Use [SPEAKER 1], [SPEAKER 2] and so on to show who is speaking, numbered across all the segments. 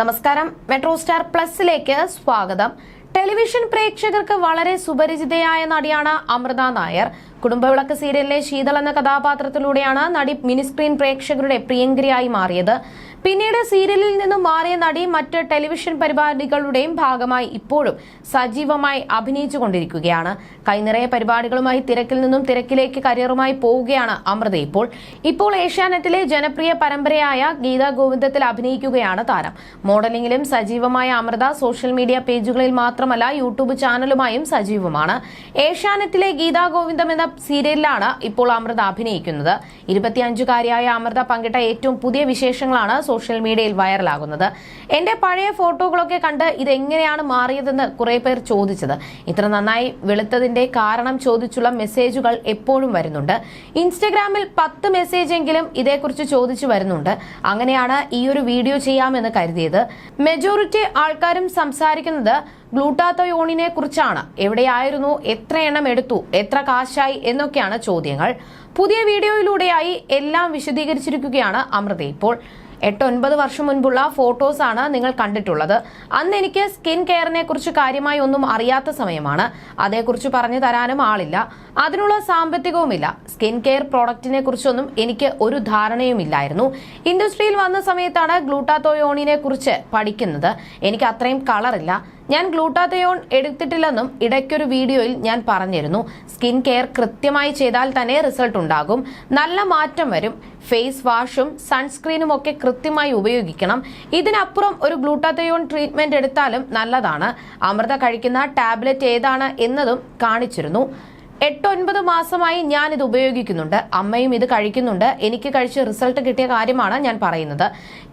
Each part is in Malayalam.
[SPEAKER 1] നമസ്കാരം. മെട്രോ സ്റ്റാർ പ്ലസിലേക്ക് സ്വാഗതം. ടെലിവിഷൻ പ്രേക്ഷകർക്ക് വളരെ സുപരിചിതയായ നടിയാണ് അമൃത നായർ. കുടുംബവിളക്ക് സീരിയലിലെ ശീതൾ എന്ന കഥാപാത്രത്തിലൂടെയാണ് നടി മിനിസ്ക്രീൻ പ്രേക്ഷകരുടെ പ്രിയങ്കരിയായി മാറിയത്. പിന്നീട് സീരിയലിൽ നിന്നും മാറിയ നടി മറ്റ് ടെലിവിഷൻ പരിപാടികളുടെയും ഭാഗമായി ഇപ്പോഴും സജീവമായി അഭിനയിച്ചുകൊണ്ടിരിക്കുകയാണ്. കൈനിറയ പരിപാടികളുമായി തിരക്കിൽ നിന്നും തിരക്കിലേക്ക് കരിയറുമായി പോവുകയാണ് അമൃത ഇപ്പോൾ. ഇപ്പോൾ ഏഷ്യാനെറ്റിലെ ജനപ്രിയ പരമ്പരയായ ഗീതാ ഗോവിന്ദത്തിൽ അഭിനയിക്കുകയാണ് താരം. മോഡലിംഗിലും സജീവമായ അമൃത സോഷ്യൽ മീഡിയ പേജുകളിൽ മാത്രമല്ല യൂട്യൂബ് ചാനലുമായും സജീവമാണ്. ഏഷ്യാനെറ്റിലെ ഗീതാ ഗോവിന്ദം എന്ന സീരിയലിലാണ് ഇപ്പോൾ അമൃത അഭിനയിക്കുന്നത്. ഇരുപത്തിയഞ്ചുകാരിയായ അമൃത പങ്കിട്ട ഏറ്റവും പുതിയ വിശേഷങ്ങളാണ് സോഷ്യൽ മീഡിയയിൽ വൈറലാകുന്നത്. എന്റെ പഴയ ഫോട്ടോകളൊക്കെ കണ്ട് ഇതെങ്ങനെയാണ് മാറിയതെന്ന് കുറെ പേർ ചോദിച്ചത്. ഇത്ര നന്നായി വെളുത്തതിന്റെ കാരണം ചോദിച്ചുള്ള മെസ്സേജുകൾ എപ്പോഴും വരുന്നുണ്ട്. ഇൻസ്റ്റഗ്രാമിൽ പത്ത് മെസ്സേജ് എങ്കിലും ഇതേക്കുറിച്ച് ചോദിച്ചു വരുന്നുണ്ട്. അങ്ങനെയാണ് ഈ ഒരു വീഡിയോ ചെയ്യാമെന്ന് കരുതിയത്. മെജോറിറ്റി ആൾക്കാരും സംസാരിക്കുന്നത് ഗ്ലൂട്ടാത്തയോണിനെ കുറിച്ചാണ്. എവിടെയായിരുന്നു എത്ര എണ്ണം എടുത്തു എത്ര കാശായി എന്നൊക്കെയാണ് ചോദ്യങ്ങൾ. പുതിയ വീഡിയോയിലൂടെയായി എല്ലാം വിശദീകരിച്ചിരിക്കുകയാണ് അമൃത ഇപ്പോൾ. എട്ട് ഒൻപത് വർഷം മുൻപുള്ള ഫോട്ടോസാണ് നിങ്ങൾ കണ്ടിട്ടുള്ളത്. അന്ന് എനിക്ക് സ്കിൻ കെയറിനെ കുറിച്ച് കാര്യമായി ഒന്നും അറിയാത്ത സമയമാണ്. അതേക്കുറിച്ച് പറഞ്ഞു തരാനും ആളില്ല. അതിനുള്ള സാമ്പത്തികവുമില്ല. സ്കിൻ കെയർ പ്രോഡക്റ്റിനെ കുറിച്ചൊന്നും എനിക്ക് ഒരു ധാരണയുമില്ലായിരുന്നു ഇൻഡസ്ട്രിയിൽ വന്ന സമയത്താണ് ഗ്ലൂട്ടാത്തോയോണിനെ കുറിച്ച് പഠിക്കുന്നത്. എനിക്ക് അത്രയും കളറില്ല ഞാൻ ഗ്ലൂട്ടാത്തയോൺ എടുത്തിട്ടില്ലെന്നും ഇടയ്ക്കൊരു വീഡിയോയിൽ ഞാൻ പറഞ്ഞിരുന്നു. സ്കിൻ കെയർ കൃത്യമായി ചെയ്താൽ തന്നെ റിസൾട്ട് ഉണ്ടാകും. നല്ല മാറ്റം വരും. ഫേസ് വാഷും സൺസ്ക്രീനും ഒക്കെ കൃത്യമായി ഉപയോഗിക്കണം. ഇതിനപ്പുറം ഒരു ഗ്ലൂട്ടാത്തയോൺ ട്രീറ്റ്മെന്റ് എടുത്താലും നല്ലതാണ്. അമൃത കഴിക്കുന്ന ടാബ്ലറ്റ് ഏതാണ് എന്നതും കാണിച്ചിരുന്നു. എട്ടൊൻപത് മാസമായി ഞാൻ ഇത് ഉപയോഗിക്കുന്നുണ്ട്. അമ്മയും ഇത് കഴിക്കുന്നുണ്ട്. എനിക്ക് കഴിച്ച് റിസൾട്ട് കിട്ടിയ കാര്യമാണ് ഞാൻ പറയുന്നത്.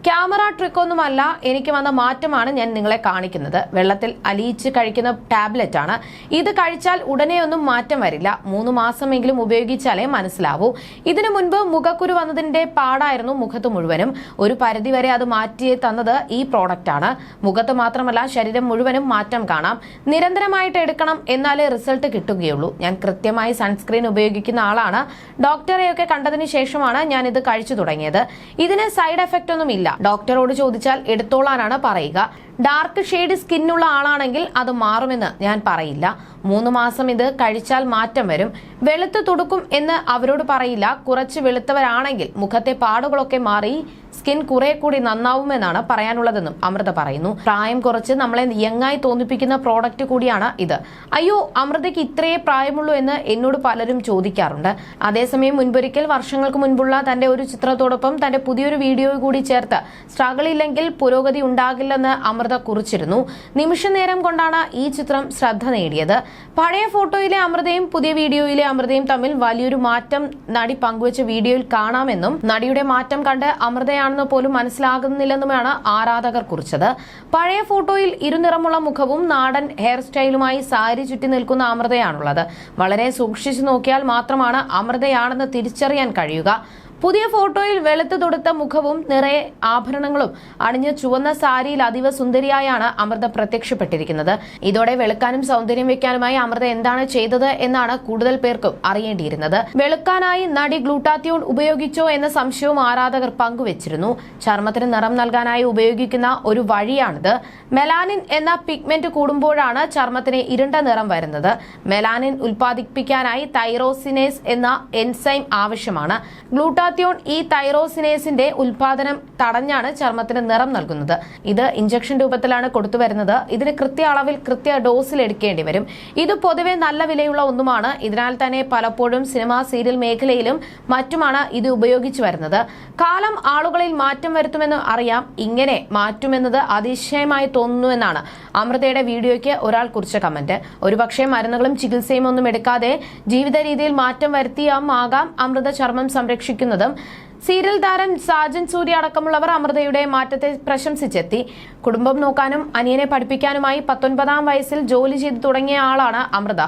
[SPEAKER 1] ക്യാമറ ട്രിക്കൊന്നുമല്ല. എനിക്ക് വന്ന മാറ്റമാണ് ഞാൻ നിങ്ങളെ കാണിക്കുന്നത്. വെള്ളത്തിൽ അലിയിച്ച് കഴിക്കുന്ന ടാബ്ലറ്റ് ആണ് ഇത് കഴിച്ചാൽ ഉടനെ ഒന്നും മാറ്റം വരില്ല. മൂന്ന് മാസമെങ്കിലും ഉപയോഗിച്ചാലേ മനസ്സിലാവൂ. ഇതിനു മുൻപ് മുഖക്കുരു വന്നതിന്റെ പാടായിരുന്നു മുഖത്ത് മുഴുവനും. ഒരു പരിധിവരെ അത് മാറ്റി തന്നത് ഈ പ്രോഡക്റ്റ് ആണ് മുഖത്ത് മാത്രമല്ല ശരീരം മുഴുവനും മാറ്റം കാണാം. നിരന്തരമായിട്ട് എടുക്കണം എന്നാലേ റിസൾട്ട് കിട്ടുകയുള്ളൂ. ഞാൻ കൃത്യമായി സൺസ്ക്രീൻ ഉപയോഗിക്കുന്ന ആളാണ്. ഡോക്ടറെയൊക്കെ കണ്ടതിന് ശേഷമാണ് ഞാൻ ഇത് കഴിച്ചു തുടങ്ങിയത്. ഇതിന് സൈഡ് എഫക്റ്റ് ഒന്നും ഇല്ല ഡോക്ടറോട് ചോദിച്ചാൽ എടുത്തോളാനാണ് പറയുക. ഡാർക്ക് ഷെയ്ഡ് സ്കിന്നുള്ള ആളാണെങ്കിൽ അത് മാറുമെന്ന് ഞാൻ പറയില്ല. മൂന്ന് മാസം ഇത് കഴിച്ചാൽ മാറ്റം വരും. വെളുത്ത് തുടുക്കും എന്ന് അവരോട് പറയില്ല. കുറച്ച് വെളുത്തവരാണെങ്കിൽ മുഖത്തെ പാടുകളൊക്കെ മാറി സ്കിൻ കുറെ കൂടി നന്നാവുമെന്നാണ് പറയാനുള്ളതെന്നും അമൃത പറയുന്നു. പ്രായം കുറച്ച് നമ്മളെ യങ്ങായി തോന്നിപ്പിക്കുന്ന പ്രോഡക്റ്റ് കൂടിയാണ് ഇത്. അയ്യോ അമൃതയ്ക്ക് ഇത്രയേ പ്രായമുള്ളൂ എന്ന് എന്നോട് പലരും ചോദിക്കാറുണ്ട്. അതേസമയം മുൻപൊരിക്കൽ വർഷങ്ങൾക്ക് മുൻപുള്ള തന്റെ ഒരു ചിത്രത്തോടൊപ്പം തന്റെ പുതിയൊരു വീഡിയോ കൂടി ചേർത്ത് സ്ട്രഗിൾ ഇല്ലെങ്കിൽ പുരോഗതി ഉണ്ടാകില്ലെന്ന് അമൃത കുറിച്ചിരുന്നു. നിമിഷനേരം കൊണ്ടാണ് ഈ ചിത്രം ശ്രദ്ധ നേടിയത്. പഴയ ഫോട്ടോയിലെ അമൃതയും പുതിയ വീഡിയോയിലെ അമൃതയും തമ്മിൽ വലിയൊരു മാറ്റം നടി പങ്കുവച്ച വീഡിയോയിൽ കാണാമെന്നും നടിയുടെ മാറ്റം കണ്ട് അമൃതയാണെന്ന് പോലും മനസ്സിലാകുന്നില്ലെന്നുമാണ് ആരാധകർ കുറിച്ചത്. പഴയ ഫോട്ടോയിൽ ഇരുനിറമുള്ള മുഖവും നാടൻ ഹെയർ സ്റ്റൈലുമായി സാരി ചുറ്റി നിൽക്കുന്ന അമൃതയാണുള്ളത്. വളരെ സൂക്ഷിച്ചു നോക്കിയാൽ മാത്രമാണ് അമൃതയാണെന്ന് തിരിച്ചറിയാൻ കഴിയുക. പുതിയ ഫോട്ടോയിൽ വെളുത്തു തൊടുത്ത മുഖവും നിറയെ ആഭരണങ്ങളും അണിഞ്ഞ ചുവന്ന സാരിയിൽ അതീവ സുന്ദരിയായാണ് അമൃത പ്രത്യക്ഷപ്പെട്ടിരിക്കുന്നത്. ഇതോടെ വെളുക്കാനും സൗന്ദര്യം വെക്കാനുമായി അമൃത എന്താണ് ചെയ്തത് എന്നാണ് കൂടുതൽ പേർക്കും അറിയേണ്ടിയിരുന്നത്. വെളുക്കാനായി നടി ഗ്ലൂട്ടാത്യോൺ ഉപയോഗിച്ചോ എന്ന സംശയവും ആരാധകർ പങ്കുവച്ചിരുന്നു. ചർമ്മത്തിന് നിറം നൽകാനായി ഉപയോഗിക്കുന്ന ഒരു വഴിയാണിത്. മെലാനിൻ എന്ന പിഗ്മെന്റ് കൂടുമ്പോഴാണ് ചർമ്മത്തിന് ഇരുണ്ട നിറം വരുന്നത്. മെലാനിൻ ഉൽപ്പാദിപ്പിക്കാനായി തൈറോസിനേസ് എന്ന എൻസൈം ആവശ്യമാണ്. ഗ്ലൂട്ടാ ഗ്ലൂട്ടാത്യോൺ ഈ തൈറോസിനേസിന്റെ ഉൽപാദനം തടഞ്ഞാണ് ചർമ്മത്തിന് നിറം നൽകുന്നത്. ഇത് ഇഞ്ചക്ഷൻ രൂപത്തിലാണ് കൊടുത്തു വരുന്നത് ഇതിന് കൃത്യ അളവിൽ കൃത്യ ഡോസിൽ എടുക്കേണ്ടി വരും. ഇത് പൊതുവെ നല്ല വിലയുള്ള ഒന്നുമാണ്. ഇതിനാൽ തന്നെ പലപ്പോഴും സിനിമ സീരിയൽ മേഖലയിലും മറ്റുമാണ് ഇത് ഉപയോഗിച്ചു വരുന്നത്. കാലം ആളുകളിൽ മാറ്റം വരുത്തുമെന്ന് അറിയാം. ഇങ്ങനെ മാറ്റുമെന്നത് അതിശയമായി തോന്നുന്നുവെന്നാണ് അമൃതയുടെ വീഡിയോയ്ക്ക് ഒരാൾ കുറിച്ച കമന്റ്. ഒരുപക്ഷെ മരുന്നുകളും ചികിത്സയും ഒന്നും എടുക്കാതെ ജീവിത രീതിയിൽ മാറ്റം വരുത്തിയാമാകാം അമൃത ചർമ്മം സംരക്ഷിക്കുന്നതും. സീരിയൽ താരം സാജൻ സൂര്യ അടക്കമുള്ളവർ അമൃതയുടെ മാറ്റത്തെ പ്രശംസിച്ചെത്തി. കുടുംബം നോക്കാനും അനിയനെ പഠിപ്പിക്കാനുമായി പത്തൊൻപതാം വയസ്സിൽ ജോലി ചെയ്തു തുടങ്ങിയ ആളാണ് അമൃത.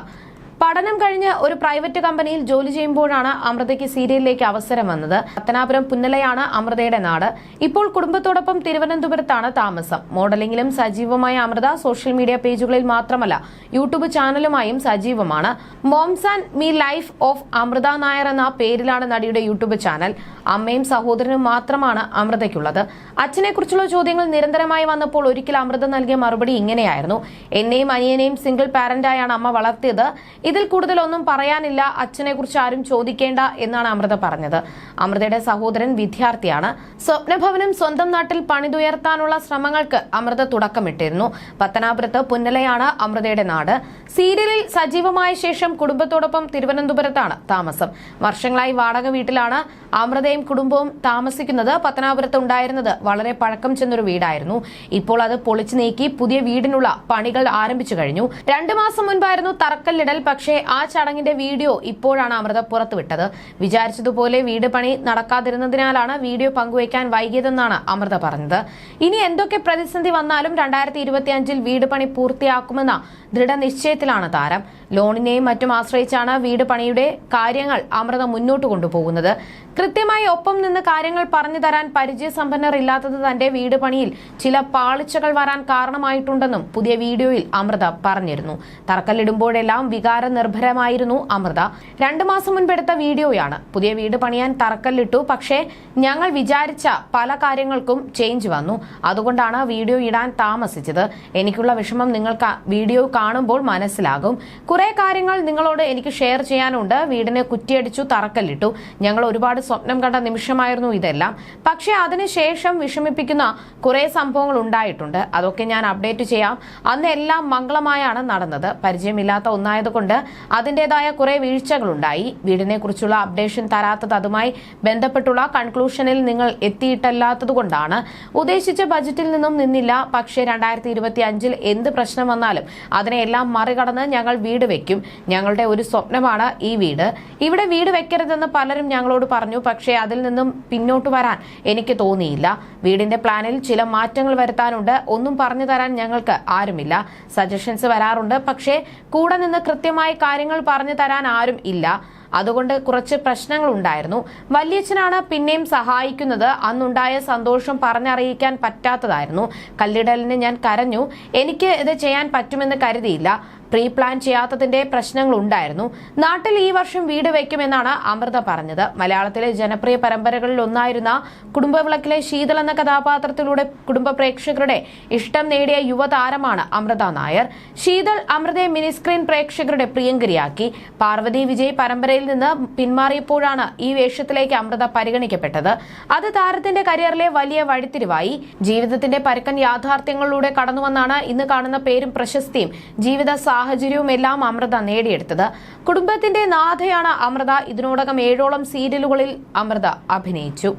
[SPEAKER 1] പഠനം കഴിഞ്ഞ് ഒരു പ്രൈവറ്റ് കമ്പനിയിൽ ജോലി ചെയ്യുമ്പോഴാണ് അമൃതയ്ക്ക് സീരിയലിലേക്ക് അവസരം വന്നത്. പത്തനാപുരം പുന്നലയാണ് അമൃതയുടെ നാട്. ഇപ്പോൾ കുടുംബത്തോടൊപ്പം തിരുവനന്തപുരത്താണ് താമസം. മോഡലിംഗിലും സജീവമായ അമൃത സോഷ്യൽ മീഡിയ പേജുകളിൽ മാത്രമല്ല യൂട്യൂബ് ചാനലുമായും സജീവമാണ്. Moms and me life of Amritha Nair എന്ന പേരിലാണ് നടിയുടെ യൂട്യൂബ് ചാനൽ. അമ്മയും സഹോദരനും മാത്രമാണ് അമൃതയ്ക്കുള്ളത്. അച്ഛനെക്കുറിച്ചുള്ള ചോദ്യങ്ങൾ നിരന്തരമായി വന്നപ്പോൾ ഒരിക്കൽ അമൃത നൽകിയ മറുപടി ഇങ്ങനെയായിരുന്നു. എന്നെയും അനിയനെയും സിംഗിൾ പാരന്റായാണ് അമ്മ വളർത്തിയത്. ഇതിൽ കൂടുതൽ ഒന്നും പറയാനില്ല. അച്ഛനെ കുറിച്ച് ആരും ചോദിക്കേണ്ട എന്നാണ് അമൃത പറഞ്ഞത്. അമൃതയുടെ സഹോദരൻ വിദ്യാർത്ഥിയാണ്. സ്വപ്നഭവനം സ്വന്തം നാട്ടിൽ പണിതുയർത്താനുള്ള ശ്രമങ്ങൾക്ക് അമൃത തുടക്കമിട്ടിരുന്നു. പത്തനാപുരത്ത് പുന്നലയാണ് അമൃതയുടെ നാട്. സീരിയലിൽ സജീവമായ ശേഷം കുടുംബത്തോടൊപ്പം തിരുവനന്തപുരത്താണ് താമസം. വർഷങ്ങളായി വാടക വീട്ടിലാണ് അമൃതയും കുടുംബവും താമസിക്കുന്നത്. പത്തനാപുരത്ത് ഉണ്ടായിരുന്നത് വളരെ പഴക്കം ചെന്നൊരു വീടായിരുന്നു. ഇപ്പോൾ അത് പൊളിച്ചു നീക്കി പുതിയ വീടിനുള്ള പണികൾ ആരംഭിച്ചു കഴിഞ്ഞു. രണ്ടു മാസം മുൻപായിരുന്നു തറക്കല്ലിടൽ പക്ഷേ ആ ചടങ്ങിന്റെ വീഡിയോ ഇപ്പോഴാണ് അമൃത പുറത്തുവിട്ടത്. വിചാരിച്ചതുപോലെ വീട് പണി നടക്കാതിരുന്നതിനാലാണ് വീഡിയോ പങ്കുവയ്ക്കാൻ വൈകിയതെന്നാണ് അമൃത പറഞ്ഞത്. ഇനി എന്തൊക്കെ പ്രതിസന്ധി വന്നാലും രണ്ടായിരത്തി വീട് പണി പൂർത്തിയാക്കുമെന്ന ദൃഢനിശ്ചയത്തിലാണ് താരം. ലോണിനെയും മറ്റും ആശ്രയിച്ചാണ് വീട് പണിയുടെ കാര്യങ്ങൾ അമൃത മുന്നോട്ട് കൊണ്ടുപോകുന്നത്. കൃത്യമായി ഒപ്പം നിന്ന് കാര്യങ്ങൾ പറഞ്ഞു തരാൻ പരിചയസമ്പന്നർ ഇല്ലാത്തത് തന്റെ വീട് പണിയിൽ ചില പാളിച്ചകൾ വരാൻ കാരണമായിട്ടുണ്ടെന്നും പുതിയ വീഡിയോയിൽ അമൃത പറഞ്ഞിരുന്നു. തറക്കല്ലിടുമ്പോഴെല്ലാം വികാര നിർഭരമായിരുന്നു അമൃത. രണ്ടു മാസം മുൻപെടുത്ത വീഡിയോയാണ്. പുതിയ വീട് പണിയാൻ തറക്കല്ലിട്ടു പക്ഷേ ഞങ്ങൾ വിചാരിച്ച പല കാര്യങ്ങൾക്കും ചേഞ്ച് വന്നു. അതുകൊണ്ടാണ് വീഡിയോ ഇടാൻ താമസിച്ചത്. എനിക്കുള്ള വിഷമം നിങ്ങൾക്ക് വീഡിയോ കാണുമ്പോൾ മനസ്സിലാകും. കുറെ കാര്യങ്ങൾ നിങ്ങളോട് എനിക്ക് ഷെയർ ചെയ്യാനുണ്ട്. വീടിനെ കുറ്റിയടിച്ചു തറക്കല്ലിട്ടു. ഞങ്ങൾ ഒരുപാട് സ്വപ്നം കണ്ട നിമിഷമായിരുന്നു ഇതെല്ലാം. പക്ഷേ അതിനുശേഷം വിഷമിപ്പിക്കുന്ന കുറെ സംഭവങ്ങൾ ഉണ്ടായിട്ടുണ്ട്. അതൊക്കെ ഞാൻ അപ്ഡേറ്റ് ചെയ്യാം. അന്ന് എല്ലാം മംഗളമായാണ് നടന്നത്. പരിചയമില്ലാത്ത ഒന്നായതുകൊണ്ട് അതിന്റെതായ കുറെ വീഴ്ചകളുണ്ടായി. വീടിനെ കുറിച്ചുള്ള അപ്ഡേഷൻ തരാത്തത് അതുമായി ബന്ധപ്പെട്ടുള്ള കൺക്ലൂഷനിൽ നിങ്ങൾ എത്തിയിട്ടല്ലാത്തതുകൊണ്ടാണ്. ഉദ്ദേശിച്ച ബജറ്റിൽ നിന്നും നിന്നില്ല. പക്ഷേ രണ്ടായിരത്തി ഇരുപത്തി അഞ്ചിൽ എന്ത് പ്രശ്നം വന്നാലും അതിനെല്ലാം മറികടന്ന് ഞങ്ങൾ വീട് വെക്കും. ഞങ്ങളുടെ ഒരു സ്വപ്നമാണ് ഈ വീട്. ഇവിടെ വീട് വെക്കരുതെന്ന് പലരും ഞങ്ങളോട് പറഞ്ഞു. പക്ഷേ അതിൽ നിന്നും പിന്നോട്ട് വരാൻ എനിക്ക് തോന്നിയില്ല. വീടിന്റെ പ്ലാനിൽ ചില മാറ്റങ്ങൾ വരുത്താനുണ്ട്. ഒന്നും പറഞ്ഞു തരാൻ ഞങ്ങൾക്ക് ആരുമില്ല. സജഷൻസ് വരാറുണ്ട്. പക്ഷേ കൂടെ നിന്ന് കൃത്യമായി കാര്യങ്ങൾ പറഞ്ഞു തരാൻ ആരും ഇല്ല. അതുകൊണ്ട് കുറച്ച് പ്രശ്നങ്ങൾ ഉണ്ടായിരുന്നു വല്യച്ഛനാണ് പിന്നെയും സഹായിക്കുന്നത്. അന്നുണ്ടായ സന്തോഷം പറഞ്ഞറിയിക്കാൻ പറ്റാത്തതായിരുന്നു. കല്ലിടലിന് ഞാൻ കരഞ്ഞു. എനിക്ക് ഇത് ചെയ്യാൻ പറ്റുമെന്ന് കരുതിയില്ല. പ്രീ പ്ലാൻ ചെയ്യാത്തതിന്റെ പ്രശ്നങ്ങൾ ഉണ്ടായിരുന്നു നാട്ടിൽ ഈ വർഷം വീട് വയ്ക്കുമെന്നാണ് അമൃത പറഞ്ഞത്. മലയാളത്തിലെ ജനപ്രിയ പരമ്പരകളിൽ ഒന്നായിരുന്ന കുടുംബവിളക്കിലെ ശീതൾ എന്ന കഥാപാത്രത്തിലൂടെ കുടുംബ പ്രേക്ഷകരുടെ ഇഷ്ടം നേടിയ യുവതാരമാണ് അമൃത നായർ. ശീതൾ അമൃതയെ മിനിസ്ക്രീൻ പ്രേക്ഷകരുടെ പ്രിയങ്കരിയാക്കി. പാർവതി വിജയ് പരമ്പരയിൽ നിന്ന് പിന്മാറിയപ്പോഴാണ് ഈ വേഷത്തിലേക്ക് അമൃത പരിഗണിക്കപ്പെട്ടത്. അത് താരത്തിന്റെ കരിയറിലെ വലിയ വഴിത്തിരിവായി. ജീവിതത്തിന്റെ പരുക്കൻ യാഥാർത്ഥ്യങ്ങളിലൂടെ കടന്നുവന്നാണ് ഇന്ന് കാണുന്ന പേരും പ്രശസ്തിയും. ജീവിത സാഹചര്യവും എല്ലാം അമൃത നേടിയെടുത്തത്. കുടുംബത്തിന്റെ നാഥയാണ് അമൃത. ഇതിനോടകം ഏഴോളം സീരിയലുകളിൽ അമൃത അഭിനയിച്ചു.